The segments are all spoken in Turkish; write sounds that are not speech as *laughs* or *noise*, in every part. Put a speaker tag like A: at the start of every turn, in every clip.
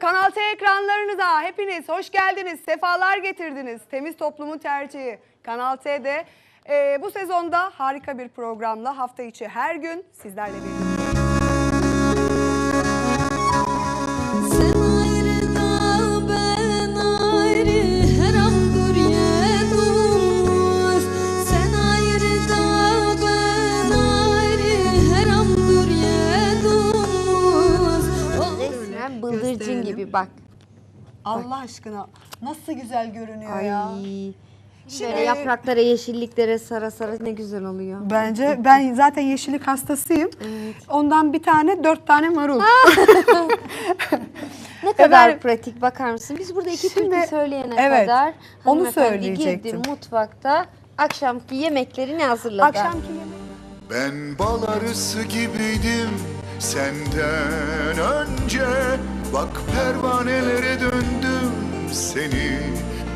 A: Kanal T ekranlarınıza hepiniz hoş geldiniz, sefalar getirdiniz. Temiz toplumun tercihi Kanal T'de e, bu sezonda harika bir programla hafta içi her gün sizlerle birlikte.
B: Bak.
A: Allah aşkına nasıl güzel görünüyor
B: Ay.
A: ya.
B: Böyle
A: Şimdi-
B: yapraklara, yeşilliklere sara sara ne güzel oluyor.
A: Bence ben zaten yeşillik hastasıyım. Ondan bir tane dört tane marul. *laughs*
B: Ne kadar
A: Evet.
B: pratik bakar mısın? Biz burada iki
A: Şimdi-
B: türkü söyleyene
A: evet,
B: kadar
A: onu
B: hanımefendi
A: söyleyecektim.
B: girdi mutfakta akşamki yemeklerini hazırladı.
A: Akşamki yemek.
C: Ben bal arısı gibiydim senden önce Bak pervanelere döndüm seni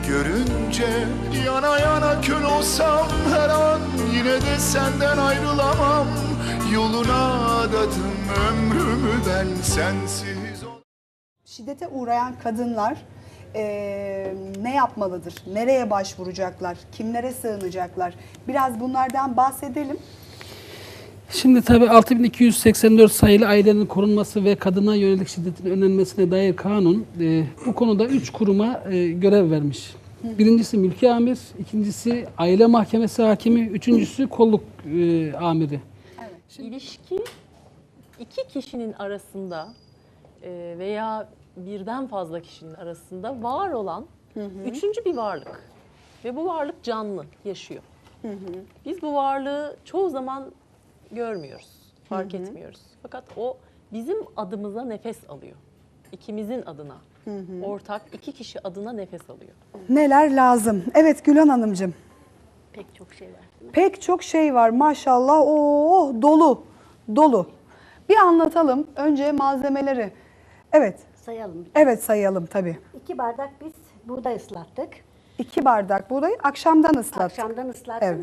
C: görünce Yana yana kül olsam her an yine de senden ayrılamam Yoluna adadım ömrümü ben sensiz
A: Şiddete uğrayan kadınlar eee, ne yapmalıdır? Nereye başvuracaklar? Kimlere sığınacaklar? Biraz bunlardan bahsedelim.
D: Şimdi tabii 6284 sayılı ailenin korunması ve kadına yönelik şiddetin önlenmesine dair kanun e, bu konuda üç kuruma e, görev vermiş. Birincisi mülki amir, ikincisi aile mahkemesi hakimi, üçüncüsü kolluk e, amiri.
E: İlişki iki kişinin arasında e, veya birden fazla kişinin arasında var olan üçüncü bir varlık. Ve bu varlık canlı, yaşıyor. Biz bu varlığı çoğu zaman görmüyoruz, fark etmiyoruz. Fakat o bizim adımıza nefes alıyor. İkimizin adına. Ortak iki kişi adına nefes alıyor.
A: Neler lazım? Evet Gülan Hanımcığım.
E: Pek çok şey var.
A: Pek çok şey var maşallah. Oh dolu. Dolu. Bir anlatalım önce malzemeleri. Evet.
F: Sayalım.
A: Evet sayalım tabii.
F: İki bardak biz buğday ıslattık.
A: İki bardak buğdayı akşamdan ıslat.
F: Akşamdan ıslattık.
A: Evet.